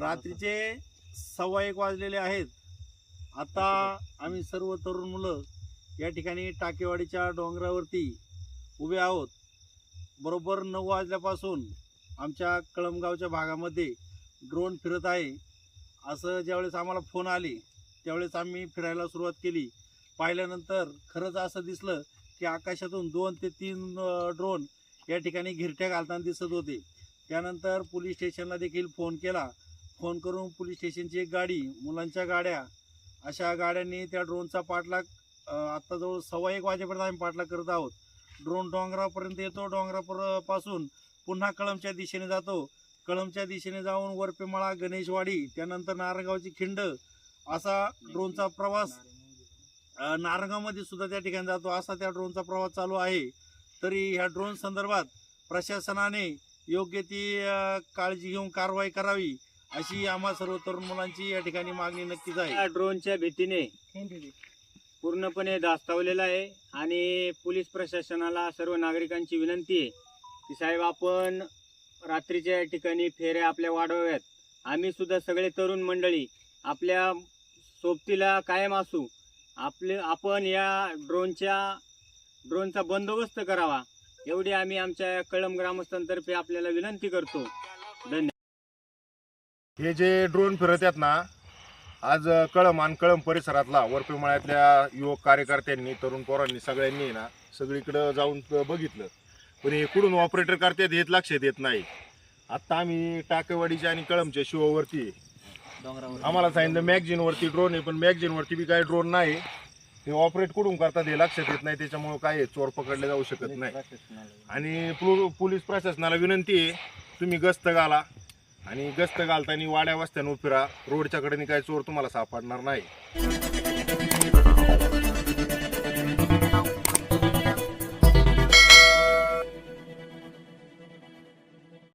रात्रीचे सव्वा एक वाजलेले आहेत. आता आम्ही सर्व तरुण मुलं या ठिकाणी टाकेवाडीच्या डोंगरावरती उभे आहोत. बरोबर नऊ वाजल्यापासून आमच्या कळमगावच्या भागामध्ये ड्रोन फिरत आहे. असं ज्यावेळेस आम्हाला फोन आले त्यावेळेस आम्ही फिरायला सुरुवात केली. पाहिल्यानंतर खरंच असं दिसलं की आकाशातून दोन ते तीन ड्रोन या ठिकाणी घिरट्या घालताना दिसत होते. त्यानंतर पोलीस स्टेशनला देखील फोन केला. फोन करून पोलीस स्टेशनची एक गाडी मुलांच्या गाड्या अशा गाड्यांनी त्या ड्रोनचा पाठलाग आत्ता जवळ सव्वा एक वाजेपर्यंत आम्ही पाठलाग करत आहोत. ड्रोन डोंगरापर्यंत येतो डोंगरापरपासून पुन्हा कळमच्या दिशेने जातो. कळमच्या दिशेने जाऊन वरपेमाळा गणेशवाडी त्यानंतर नारगावची खिंड असा ड्रोनचा प्रवास नारगावमध्ये सुद्धा त्या ठिकाणी जातो. असा त्या ड्रोनचा प्रवास चालू आहे. तरी ह्या ड्रोन संदर्भात प्रशासनाने योग्य ती काळजी घेऊन कारवाई करावी. अशी आम्हा सर्व तरुण मुलांची या ठिकाणी मागणी नक्कीच आहे. या ड्रोनच्या भीतीने पूर्णपणे दास्तावलेला आहे आणि पोलीस प्रशासनाला सर्व नागरिकांची विनंती आहे की साहेब आपण रात्रीच्या ठिकाणी फेऱ्या आपल्या वाढवाव्यात. आम्ही सुद्धा सगळे तरुण मंडळी आपल्या सोबतीला कायम असू. आपले आपण या ड्रोनच्या ड्रोनचा बंदोबस्त करावा. एवढी आम्ही आमच्या कळम ग्रामस्थांतर्फे आपल्याला विनंती करतो. धन्यवाद हे जे ड्रोन फिरत आहेत ना आज कळम आणि कळम परिसरातला वरपेमळ्यातल्या युवक कार्यकर्त्यांनी तरुण पोरांनी सगळ्यांनी ना सगळीकडं जाऊन त- बघितलं. पण हे कुठून ऑपरेटर करतात हेच लक्षात येत नाही. आत्ता आम्ही टाकेवाडीच्या आणि कळमच्या शिवावरती. आम्हाला सांगितलं मॅगझिनवरती ड्रोन आहे पण मॅगझिनवरती बी काही ड्रोन नाही. हे ऑपरेट कुठून करतात हे लक्षात येत नाही त्याच्यामुळे काय चोर पकडले जाऊ शकत नाही. आणि पोलीस प्रशासनाला विनंती आहे तुम्ही गस्त घाला. आणि गस्त घालताना वाड्या वस्त्यांवर फिरा रोडच्या कडेने काय चोर तुम्हाला सापडणार नाही.